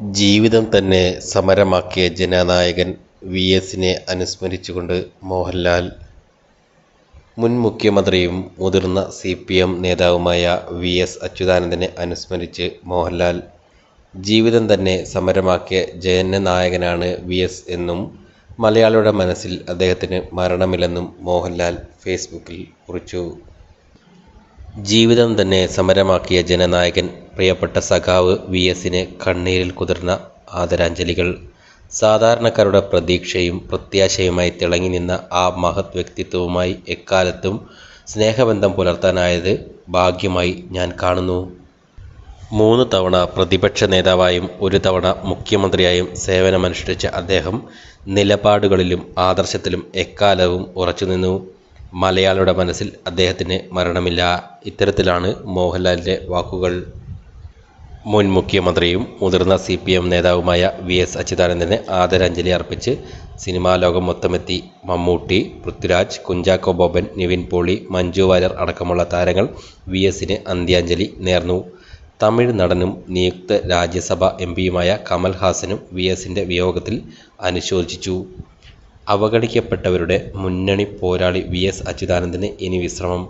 ജീവിതം തന്നെ സമരമാക്കിയ ജനനായകൻ വി എസിനെ അനുസ്മരിച്ചുകൊണ്ട് മോഹൻലാൽ മുൻ മുഖ്യമന്ത്രിയും മുതിർന്ന സി പി എം നേതാവുമായ വി എസ് അച്യുതാനന്ദനെ അനുസ്മരിച്ച് മോഹൻലാൽ ജീവിതം തന്നെ സമരമാക്കിയ ജനനായകനാണ് വി എസ് എന്നും മലയാളിയുടെ മനസ്സിൽ അദ്ദേഹത്തിന് മരണമില്ലെന്നും മോഹൻലാൽ ഫേസ്ബുക്കിൽ കുറിച്ചു. ജീവിതം തന്നെ സമരമാക്കിയ ജനനായകൻ പ്രിയപ്പെട്ട സഖാവ് വി എസിന് കണ്ണീരിൽ കുതിർന്ന ആദരാഞ്ജലികൾ. സാധാരണക്കാരുടെ പ്രതീക്ഷയും പ്രത്യാശയുമായി തിളങ്ങി നിന്ന ആ മഹത് വ്യക്തിത്വവുമായി എക്കാലത്തും സ്നേഹബന്ധം പുലർത്താനായത് ഭാഗ്യമായി ഞാൻ കാണുന്നു. മൂന്ന് തവണ പ്രതിപക്ഷ നേതാവായും ഒരു തവണ മുഖ്യമന്ത്രിയായും സേവനമനുഷ്ഠിച്ച അദ്ദേഹം നിലപാടുകളിലും ആദർശത്തിലും എക്കാലവും ഉറച്ചുനിന്നു. മലയാളിയുടെ മനസ്സിൽ അദ്ദേഹത്തിന് മരണമില്ല. ഇത്തരത്തിലാണ് മോഹൻലാലിന്റെ വാക്കുകൾ. മുൻ മുഖ്യമന്ത്രിയും മുതിർന്ന സി പി എം നേതാവുമായ വി എസ് അച്യുതാനന്ദന് ആദരാഞ്ജലി അർപ്പിച്ച് സിനിമാ ലോകം മൊത്തമെത്തി. മമ്മൂട്ടി പൃഥ്വിരാജ് കുഞ്ചാക്കോ ബോബൻ നിവിൻ പോളി മഞ്ജു വാര്യർ അടക്കമുള്ള താരങ്ങൾ വി എസിന് അന്ത്യാഞ്ജലി നേർന്നു. തമിഴ് നടനും നിയുക്ത രാജ്യസഭ എം പിയുമായ കമൽഹാസനും വി എസിന്റെ വിയോഗത്തിൽ അനുശോചിച്ചു. അവഗണിക്കപ്പെട്ടവരുടെ മുന്നണി പോരാളി വി എസ് അച്യുതാനന്ദന് ഇനി വിശ്രമം.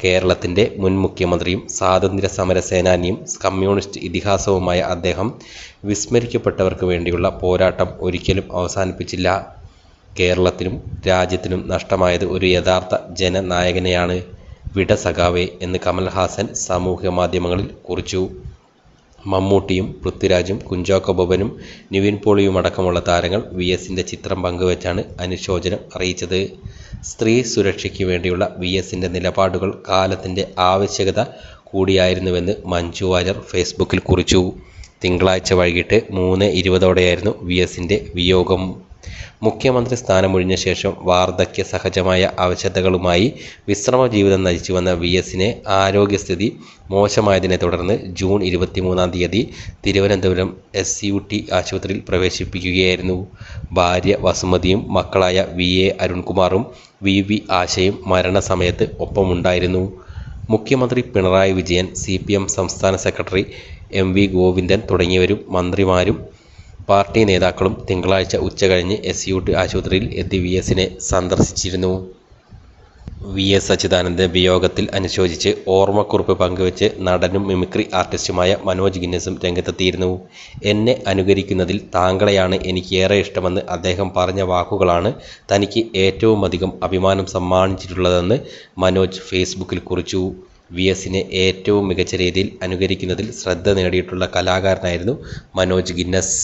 കേരളത്തിന്റെ മുൻ മുഖ്യമന്ത്രിയും സ്വാതന്ത്ര്യ സമര സേനാനിയും കമ്മ്യൂണിസ്റ്റ് ഇതിഹാസവുമായ അദ്ദേഹം വിസ്മരിക്കപ്പെട്ടവർക്ക് വേണ്ടിയുള്ള പോരാട്ടം ഒരിക്കലും അവസാനിപ്പിച്ചില്ല. കേരളത്തിനും രാജ്യത്തിനും നഷ്ടമായത് ഒരു യഥാർത്ഥ ജനനായകനെയാണ് വിട സഖാവേ എന്ന് കമൽഹാസൻ സാമൂഹ്യ മാധ്യമങ്ങളിൽ കുറിച്ചു. മമ്മൂട്ടിയും പൃഥ്വിരാജും കുഞ്ചാക്കോ ബോബനും നിവിൻ പോളിയുമടക്കമുള്ള താരങ്ങൾ വി എസിന്റെ ചിത്രം പങ്കുവച്ചാണ് അനുശോചനം അറിയിച്ചത്. സ്ത്രീ സുരക്ഷയ്ക്ക് വേണ്ടിയുള്ള വി എസിന്റെ നിലപാടുകൾ കാലത്തിന്റെ ആവശ്യകത കൂടിയായിരുന്നുവെന്ന് മഞ്ജു വാര്യർ ഫേസ്ബുക്കിൽ കുറിച്ചു. തിങ്കളാഴ്ച വൈകിട്ട് മൂന്ന് ഇരുപതോടെയായിരുന്നു വി എസിന്റെ വിയോഗം. മുഖ്യമന്ത്രി സ്ഥാനമൊഴിഞ്ഞ ശേഷം വാർദ്ധക്യ സഹജമായ അവശതകളുമായി വിശ്രമ ജീവിതം നയിച്ചുവന്ന വി എസിനെ ആരോഗ്യസ്ഥിതി മോശമായതിനെ തുടർന്ന് ജൂൺ ഇരുപത്തിമൂന്നാം തീയതി തിരുവനന്തപുരം എസ് യു ടി ആശുപത്രിയിൽ പ്രവേശിപ്പിക്കുകയായിരുന്നു. ഭാര്യ വസുമതിയും മക്കളായ വി എ അരുൺകുമാറും വി വി ആശയും മരണസമയത്ത് ഒപ്പമുണ്ടായിരുന്നു. മുഖ്യമന്ത്രി പിണറായി വിജയൻ സി സംസ്ഥാന സെക്രട്ടറി എം വി ഗോവിന്ദൻ തുടങ്ങിയവരും മന്ത്രിമാരും പാർട്ടി നേതാക്കളും തിങ്കളാഴ്ച ഉച്ചകഴിഞ്ഞ് എസ് യു ടി ആശുപത്രിയിൽ എത്തി വി എസിനെ സന്ദർശിച്ചിരുന്നു. വി എസ് അച്യുതാനന്ദ വിയോഗത്തിൽ അനുശോചിച്ച് ഓർമ്മക്കുറിപ്പ് പങ്കുവച്ച് നടനും മിമിക്രി ആർട്ടിസ്റ്റുമായ മനോജ് ഗിന്നസും രംഗത്തെത്തിയിരുന്നു. എന്നെ അനുകരിക്കുന്നതിൽ താങ്കളെയാണ് എനിക്ക് ഏറെ ഇഷ്ടമെന്ന് അദ്ദേഹം പറഞ്ഞ വാക്കുകളാണ് തനിക്ക് ഏറ്റവും അധികം അഭിമാനം സമ്മാനിച്ചിട്ടുള്ളതെന്ന് മനോജ് ഫേസ്ബുക്കിൽ കുറിച്ചു. വി എസിനെ ഏറ്റവും മികച്ച രീതിയിൽ അനുകരിക്കുന്നതിൽ ശ്രദ്ധ നേടിയിട്ടുള്ള കലാകാരനായിരുന്നു മനോജ് ഗിന്നസ്.